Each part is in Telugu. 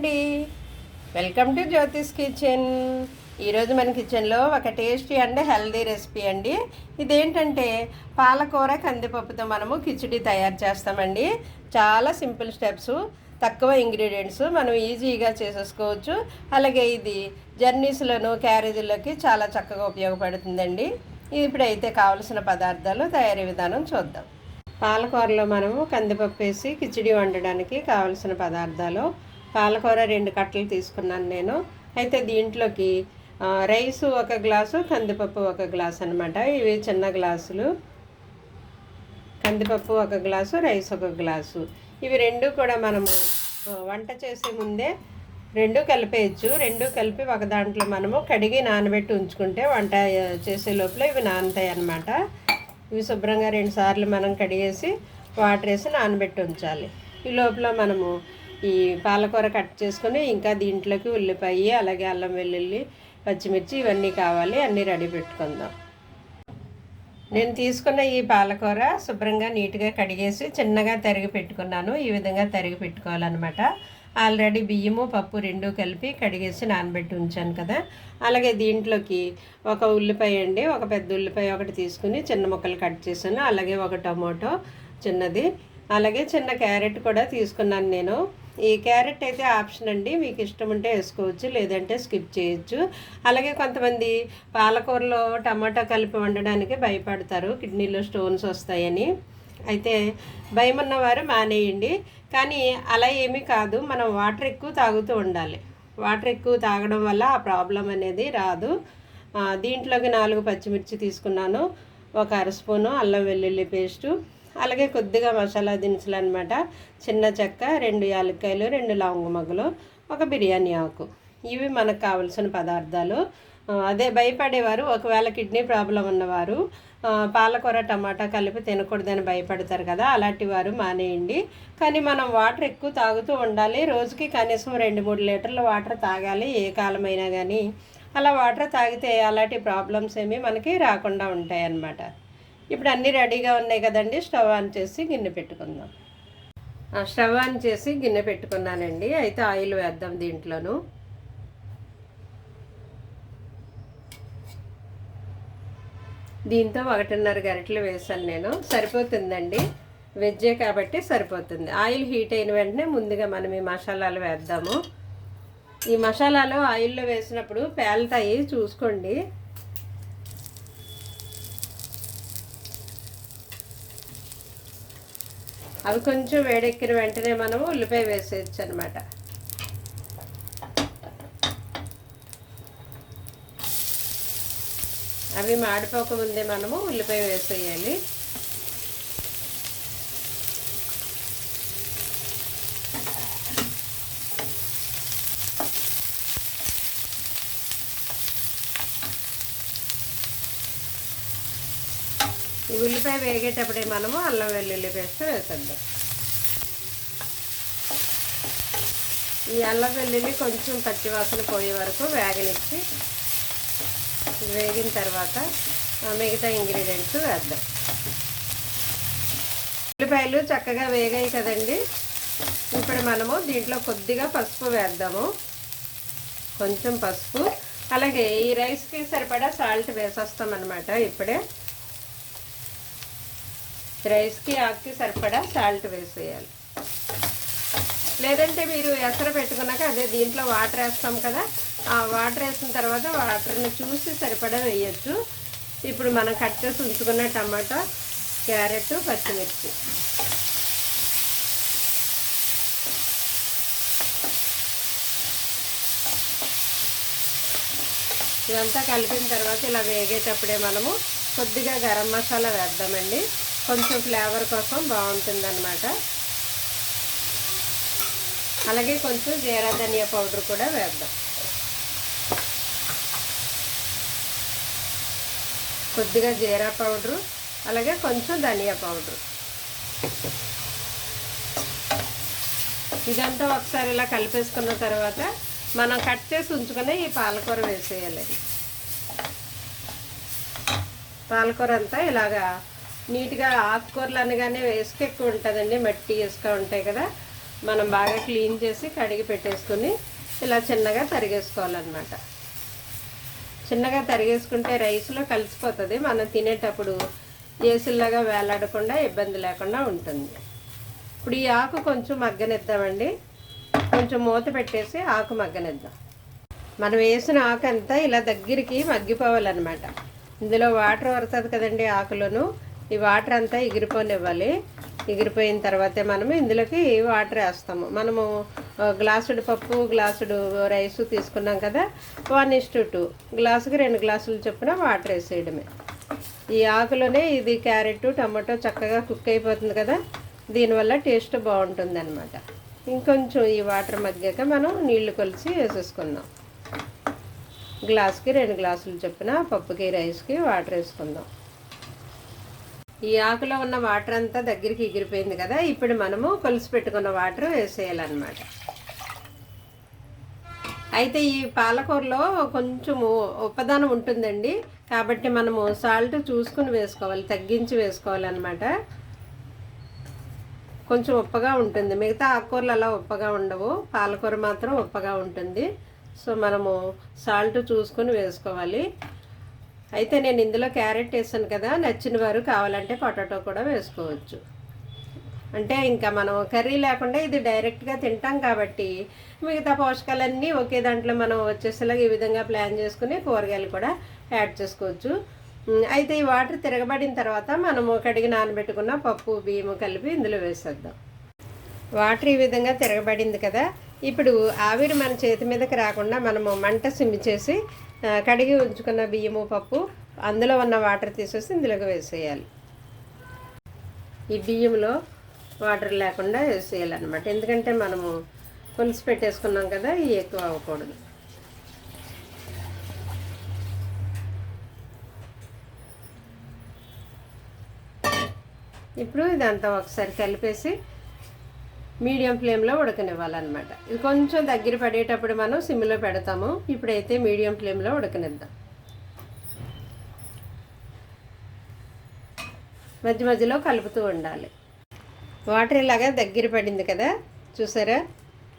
అండి. వెల్కమ్ టు జ్యోతిష్ కిచెన్ ఈరోజు మన కిచెన్లో ఒక టేస్టీ అండ్ హెల్దీ రెసిపీ అండి. ఇదేంటంటే పాలకూర కందిపప్పుతో మనము కిచిడి తయారు చేస్తామండి. చాలా సింపుల్ స్టెప్స్ తక్కువ ఇంగ్రీడియంట్స్ మనం ఈజీగా చేసేసుకోవచ్చు. అలాగే ఇది జర్నీస్లోను క్యారేజీలోకి చాలా చక్కగా ఉపయోగపడుతుందండి. ఇప్పుడైతే కావలసిన పదార్థాలు తయారీ విధానం చూద్దాం. పాలకూరలో మనము కందిపప్పు వేసి కిచిడి వండడానికి కావలసిన పదార్థాలు పాలకూర రెండు కట్టలు తీసుకున్నాను నేను. అయితే దీంట్లోకి రైసు ఒక గ్లాసు కందిపప్పు ఒక గ్లాస్ అనమాట ఇవి చిన్న గ్లాసులు. కందిపప్పు ఒక గ్లాసు రైస్ ఒక గ్లాసు. ఇవి రెండు కూడా మనము వంట చేసే ముందే రెండు కలిపేయచ్చు. రెండు కలిపి ఒక దాంట్లో మనము కడిగి నానబెట్టి ఉంచుకుంటే వంట చేసే లోపల ఇవి నానతాయి అన్నమాట. ఇవి శుభ్రంగా రెండు సార్లు మనం కడిగేసి వాటర్ వేసి నానబెట్టి ఉంచాలి. ఈ లోపల మనము ఈ పాలకూర కట్ చేసుకొని ఇంకా దీంట్లోకి ఉల్లిపాయ అలాగే అల్లం వెల్లుల్లి పచ్చిమిర్చి ఇవన్నీ కావాలి. అన్నీ రెడీ పెట్టుకుందాం. నేను తీసుకున్న ఈ పాలకూర శుభ్రంగా నీట్గా కడిగేసి చిన్నగా తరిగి పెట్టుకున్నాను. ఈ విధంగా తరిగి పెట్టుకోవాలన్నమాట. ఆల్రెడీ బియ్యము పప్పు రెండు కలిపి కడిగేసి నానబెట్టి ఉంచాను కదా. అలాగే దీంట్లోకి ఒక ఉల్లిపాయ అండి ఒక పెద్ద ఉల్లిపాయ ఒకటి తీసుకుని చిన్న ముక్కలు కట్ చేశాను. అలాగే ఒక టమాటో చిన్నది అలాగే చిన్న క్యారెట్ కూడా తీసుకున్నాను నేను. ఈ క్యారెట్ అయితే ఆప్షన్ అండి. మీకు ఇష్టం ఉంటే వేసుకోవచ్చు లేదంటే స్కిప్ చేయొచ్చు. అలాగే కొంతమంది పాలకూరలో టమాటా కలిపి వండడానికి భయపడతారు. కిడ్నీలో స్టోన్స్ వస్తాయని. అయితే భయం ఉన్నవారు మానేయండి. కానీ అలా ఏమీ కాదు. మనం వాటర్ ఎక్కువ తాగుతూ ఉండాలి. వాటర్ ఎక్కువ తాగడం వల్ల ఆ ప్రాబ్లం అనేది రాదు. దీంట్లోకి నాలుగు పచ్చిమిర్చి తీసుకున్నాను. ఒక అర స్పూను అల్లం వెల్లుల్లి పేస్టు. అలాగే కొద్దిగా మసాలా దినుసులు అనమాట చిన్న చెక్క రెండు యాలక్కాయలు రెండు లవంగ మొగ్గలు ఒక బిర్యానీ ఆకు. ఇవి మనకు కావలసిన పదార్థాలు. అదే భయపడేవారు. ఒకవేళ కిడ్నీ ప్రాబ్లం ఉన్నవారు పాలకూర టమాటా కలిపి తినకూడదని భయపడతారు కదా అలాంటి వారు మానేయండి. కానీ మనం వాటర్ ఎక్కువ తాగుతూ ఉండాలి. రోజుకి కనీసం రెండు మూడు లీటర్ల వాటర్ తాగాలి ఏ కాలమైనా కానీ అలా వాటర్ తాగితే అలాంటి ప్రాబ్లమ్స్ ఏమీ మనకి రాకుండా ఉంటాయి అన్నమాట ఇప్పుడు అన్నీ రెడీగా ఉన్నాయి కదండి స్టవ్ ఆన్ చేసి గిన్నె పెట్టుకుందాం. ఆ, స్టవ్ ఆన్ చేసి గిన్నె పెట్టుకున్నానండి అయితే ఆయిల్ వేద్దాం దీంట్లోను. దీంతో ఒకటిన్నర గరిటెలు వేసాను నేను సరిపోతుందండి. వెజ్జే కాబట్టి సరిపోతుంది. ఆయిల్ హీట్ అయిన వెంటనే ముందుగా మనం ఈ మసాలాలు వేద్దాము. ఈ మసాలాలు ఆయిల్లో వేసినప్పుడు పేలుతాయి చూసుకోండి. అవి కొంచెం వేడెక్కిన వెంటనే మనము ఉల్లిపాయ వేసేయచ్చు అనమాట అవి మాడిపోకముందే మనము ఉల్లిపాయ వేసేయాలి. ఉల్లిపాయ వేగేటప్పుడే మనము అల్లం వెల్లుల్లి పేస్ట్ వేసేద్దాం. ఈ అల్లం వెల్లుల్లి కొంచెం పచ్చివాసన పోయే వరకు వేగనిచ్చి వేగిన తర్వాత మిగతా ఇంగ్రీడియంట్స్ వేద్దాం. ఉల్లిపాయలు చక్కగా వేగాయి కదండి. ఇప్పుడు మనము దీంట్లో కొద్దిగా పసుపు వేద్దాము. కొంచెం పసుపు. అలాగే ఈ రైస్కి సరిపడా సాల్ట్ వేసేస్తాం అనమాట ఇప్పుడే. రైస్కి ఆకుకి సరిపడా సాల్ట్ వేసేయాలి. లేదంటే మీరు ఎసరు పెట్టుకున్నాక అదే దీంట్లో వాటర్ వేస్తాం కదా ఆ వాటర్ వేసిన తర్వాత వాటర్ని చూసి సరిపడా వేయచ్చు. ఇప్పుడు మనం కట్ చేసి ఉంచుకున్న టమాటా క్యారెట్ పచ్చిమిర్చి. ఇదంతా కలిపిన తర్వాత ఇలా వేగేటప్పుడే మనము కొద్దిగా గరం మసాలా వేద్దామండి. కొంచెం ఫ్లేవర్ కోసం బాగుంటుందన్నమాట. అలాగే కొంచెం జీరా ధనియా పౌడర్ కూడా వేద్దాం. కొద్దిగా జీరా పౌడరు అలాగే కొంచెం ధనియా పౌడరు. ఇదంతా ఒకసారి ఇలా కలిపేసుకున్న తర్వాత మనం కట్ చేసి ఉంచుకునే ఈ పాలకూర వేసేయాలి. పాలకూర అంతా ఇలాగా నీట్గా ఆకుకూరలు అనగానే ఇసుక ఎక్కువ ఉంటుందండి మట్టి ఇసుక ఉంటాయి కదా. మనం బాగా క్లీన్ చేసి కడిగి పెట్టేసుకుని ఇలా చిన్నగా తరిగేసుకోవాలన్నమాట. చిన్నగా తరిగేసుకుంటే రైస్లో కలిసిపోతుంది మనం తినేటప్పుడు ఏసుల్లాగా వేలాడకుండా ఇబ్బంది లేకుండా ఉంటుంది. ఇప్పుడు ఈ ఆకు కొంచెం మగ్గనిద్దామండి. కొంచెం మూత పెట్టేసి ఆకు మగ్గనిద్దాం. మనం వేసిన ఆకు అంతా ఇలా దగ్గరికి మగ్గిపోవాలన్నమాట. ఇందులో వాటర్ వరుతుంది కదండి ఆకులోను. ఈ వాటర్ అంతా ఎగిరిపోనివ్వాలి. ఎగిరిపోయిన తర్వాతే మనము ఇందులోకి వాటర్ వేస్తాము. మనము గ్లాసుడు పప్పు గ్లాసుడు రైస్ తీసుకున్నాం కదా వన్ ఇస్ టు టూ. గ్లాసుకి రెండు గ్లాసులు చొప్పున వాటర్ వేసేయడమే. ఈ ఆకులోనే ఇది క్యారెట్ టమాటో చక్కగా కుక్ అయిపోతుంది కదా దీనివల్ల టేస్ట్ బాగుంటుంది అనమాట ఇంకొంచెం ఈ వాటర్ మగ్గాక మనం నీళ్ళు కొలిచి వేసేసుకుందాం. గ్లాస్కి రెండు గ్లాసులు చొప్పున పప్పుకి రైస్కి వాటర్ వేసుకుందాం. ఈ ఆకులో ఉన్న వాటర్ అంతా దగ్గరికి ఎగిరిపోయింది కదా ఇప్పుడు మనము కొలిసి పెట్టుకున్న వాటర్ వేసేయాలన్నమాట. అయితే ఈ పాలకూరలో కొంచెము ఉప్పదనం ఉంటుందండి. కాబట్టి మనము సాల్ట్ చూసుకుని వేసుకోవాలి తగ్గించి వేసుకోవాలన్నమాట. కొంచెం ఉప్పగా ఉంటుంది. మిగతా ఆకుకూరలు అలా ఉప్పగా ఉండవు. పాలకూర మాత్రం ఉప్పగా ఉంటుంది. సో మనము సాల్ట్ చూసుకుని వేసుకోవాలి. అయితే నేను ఇందులో క్యారెట్ వేసాను కదా నచ్చిన వారు కావాలంటే పొటాటో కూడా వేసుకోవచ్చు. అంటే ఇంకా మనం కర్రీ లేకుండా ఇది డైరెక్ట్గా తింటాం కాబట్టి మిగతా పోషకాలన్నీ ఒకే దాంట్లో మనం వచ్చేసేలాగా ఈ విధంగా ప్లాన్ చేసుకుని కూరగాయలు కూడా యాడ్ చేసుకోవచ్చు. అయితే ఈ వాటర్ తిరగబడిన తర్వాత మనము కడిగి నానబెట్టుకున్న పప్పు బియ్యము కలిపి ఇందులో వేసేద్దాం. వాటర్ ఈ విధంగా తిరగబడింది కదా ఇప్పుడు ఆవిరి మన చేతి మీదకి రాకుండా మనము మంట సిమ్మి చేసి కడిగి ఉంచుకున్న బియ్యము పప్పు అందులో ఉన్న వాటర్ తీసేసి ఇందులోకి వేసేయాలి. ఈ బియ్యంలో వాటర్ లేకుండా వేసేయాలన్నమాట. ఎందుకంటే మనము పులుసు పెట్టేసుకున్నాం కదా ఇవి ఎక్కువ అవ్వకూడదు. ఇప్పుడు ఇదంతా ఒకసారి కలిపేసి మీడియం ఫ్లేమ్లో ఉడకనివ్వాలన్నమాట. ఇది కొంచెం దగ్గర పడేటప్పుడు మనం సిమ్లో పెడతాము. ఇప్పుడైతే మీడియం ఫ్లేమ్లో ఉడకనిద్దాం. మధ్య మధ్యలో కలుపుతూ ఉండాలి. వాటర్ ఇలాగా దగ్గర పడింది కదా చూసారా?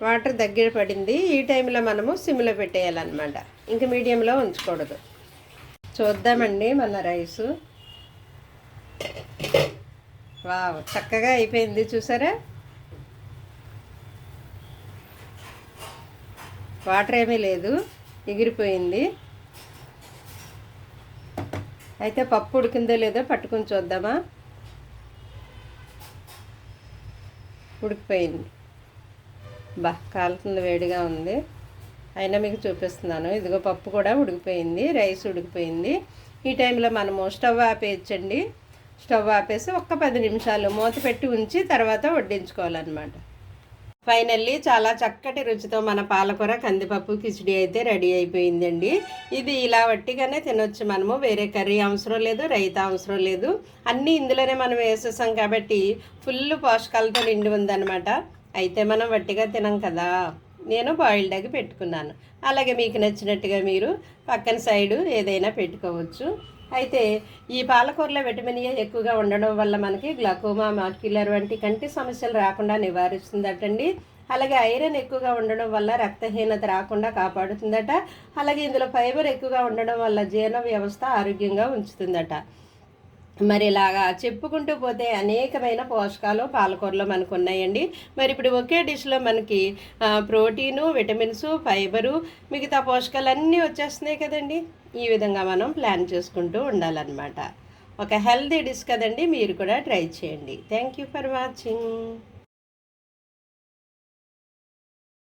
వాటర్ దగ్గర పడింది. ఈ టైంలో మనము సిమ్లో పెట్టేయాలన్నమాట. ఇంక మీడియంలో ఉంచకూడదు. చూద్దామండి మన రైసు. వావ్ చక్కగా అయిపోయింది చూసారా? వాటర్ ఏమీ లేదు. ఎగిరిపోయింది. అయితే పప్పు ఉడికిందో లేదో పట్టుకొని చూద్దామా. ఉడికిపోయింది. బా కాలుతుంది వేడిగా ఉంది. అయినా మీకు చూపిస్తున్నాను. ఇదిగో పప్పు కూడా ఉడికిపోయింది రైస్ ఉడికిపోయింది. ఈ టైంలో మనము స్టవ్ ఆపేయచ్చండి. స్టవ్ ఆపేసి ఒక్క పది నిమిషాలు మూత పెట్టి ఉంచి తర్వాత వడ్డించుకోవాలన్నమాట. ఫైనల్లీ చాలా చక్కటి రుచితో మన పాలకూర కందిపప్పు కిచిడి అయితే రెడీ అయిపోయిందండి. ఇది ఇలా వట్టిగానే తినొచ్చు మనము. వేరే కర్రీ అవసరం లేదు రైతా అవసరం లేదు. అన్నీ ఇందులోనే మనం వేసేసాం కాబట్టి ఫుల్ పోషకాలతో నిండి ఉందన్నమాట. అయితే మనం వట్టిగా తినం కదా. నేను బాయిల్డ్ ఎగ్ పెట్టుకున్నాను. అలాగే మీకు నచ్చినట్టుగా మీరు పక్కన సైడు ఏదైనా పెట్టుకోవచ్చు. అయితే ఈ పాలకూరలో విటమిన్ ఏ ఎక్కువగా ఉండడం వల్ల మనకి గ్లకోమా మాక్యులర్ వంటి కంటి సమస్యలు రాకుండా నివారిస్తుందటండి. అలాగే ఐరన్ ఎక్కువగా ఉండడం వల్ల రక్తహీనత రాకుండా కాపాడుతుందట. అలాగే ఇందులో ఫైబర్ ఎక్కువగా ఉండడం వల్ల జీర్ణ వ్యవస్థ ఆరోగ్యంగా ఉంచుతుందట. మరి ఇలాగా చెప్పుకుంటూ పోతే అనేకమైన పోషకాలు పాలకూరలో మనకు ఉన్నాయండి. మరి ఇప్పుడు ఒకే డిష్లో మనకి ప్రోటీను విటమిన్స్ ఫైబరు మిగతా పోషకాలు అన్నీ వచ్చేస్తున్నాయి కదండి. ఈ విధంగా మనం ప్లాన్ చేసుకుంటూ ఉండాలన్నమాట. ఒక హెల్తీ డిష్ కదండి మీరు కూడా ట్రై చేయండి. Thank you for watching.